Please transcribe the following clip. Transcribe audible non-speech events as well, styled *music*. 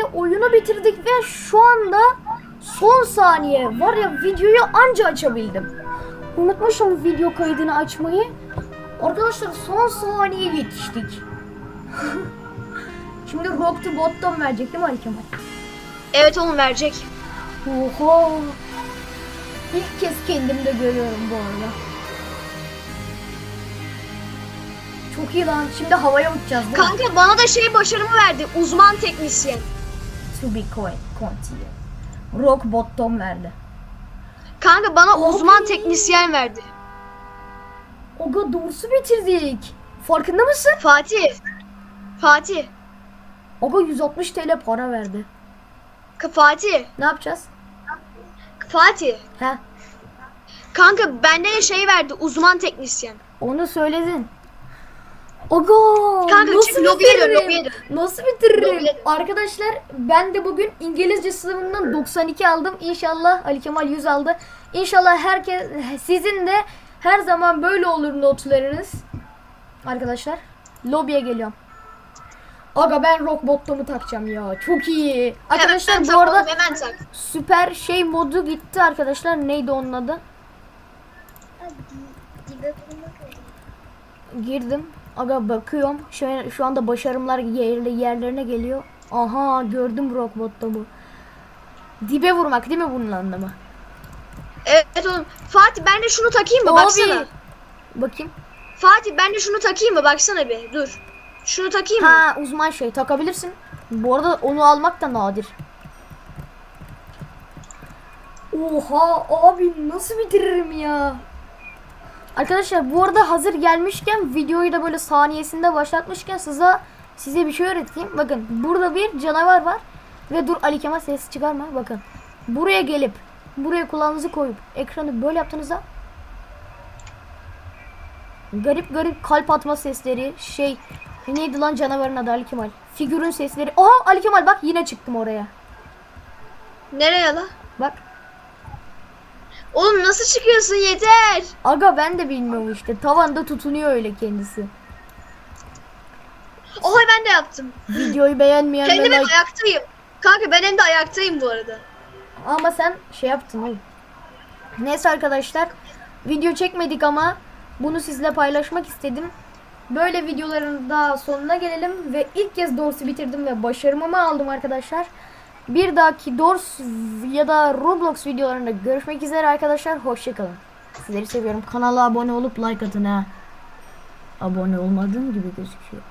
ile oyunu bitirdik ve şu anda son saniye var ya videoyu anca açabildim. Unutmuşum video kaydını açmayı. Arkadaşlar son saniye yetiştik. *laughs* Şimdi Rock to Bottom verecek değil mi Ali Kemal? Evet oğlum verecek. Oha. İlk kez kendimde görüyorum bu arada. Çok iyi lan. Şimdi havaya uçacağız? Kanka bana da şey başarımı verdi. Uzman teknisyen. Continue. Rock bottom verdi. Kanka bana Abi. uzman teknisyen verdi. Oga doğrusu bitirdik. Farkında mısın? Fatih. Fatih. Oga 160 TL para verdi. K- Fatih. Ne yapacağız? Fatih. He? Kanka bende de şey verdi. Uzman teknisyen. Onu söyledin. Oga! Kanka, nasıl çık, lobiye dön, bitiririm? dön. Nasıl bitiririm? Lobiye. Arkadaşlar ben de bugün İngilizce sınavından 92 aldım. İnşallah Ali Kemal 100 aldı. İnşallah herkes sizin de her zaman böyle olur notlarınız. Arkadaşlar lobiye geliyorum. Aga ben rock bottomu takacağım ya. Çok iyi. Arkadaşlar Hemen bu tak arada oğlum, hemen tak. süper şey modu gitti arkadaşlar. Neydi onun adı? Girdim. Aga bakıyorum. Şu, şu anda başarımlar yerli yerlerine geliyor. Aha gördüm rock bottomu. Dibe vurmak değil mi bunun anlamı? Evet oğlum. Fatih ben de şunu takayım mı? Baksana. Bakayım. Fatih ben de şunu takayım mı? Baksana bir. Dur. Şunu takayım mı? Ha uzman şey takabilirsin. Bu arada onu almak da nadir. Oha abi nasıl bitiririm ya? Arkadaşlar bu arada hazır gelmişken videoyu da böyle saniyesinde başlatmışken size size bir şey öğreteyim. Bakın burada bir canavar var ve dur Ali Kemal ses çıkarma bakın. Buraya gelip buraya kulağınızı koyup ekranı böyle yaptığınızda garip garip kalp atma sesleri şey neydi lan canavarın adı Ali Kemal. Figürün sesleri. Oha Ali Kemal bak yine çıktım oraya. Nereye la? Bak. Oğlum nasıl çıkıyorsun yeter. Aga ben de bilmiyorum işte. Tavanda tutunuyor öyle kendisi. Oha ben de yaptım. Videoyu beğenmeyenler Kendim like- ayaktayım. Kanka ben hem de ayaktayım bu arada. Ama sen şey yaptın oğlum. Neyse arkadaşlar. Video çekmedik ama bunu sizle paylaşmak istedim. Böyle videoların daha sonuna gelelim ve ilk kez Dors'u bitirdim ve başarımımı aldım arkadaşlar. Bir dahaki Dors ya da Roblox videolarında görüşmek üzere arkadaşlar. Hoşçakalın. Sizleri seviyorum. Kanala abone olup like atın ha. Abone olmadığım gibi gözüküyor.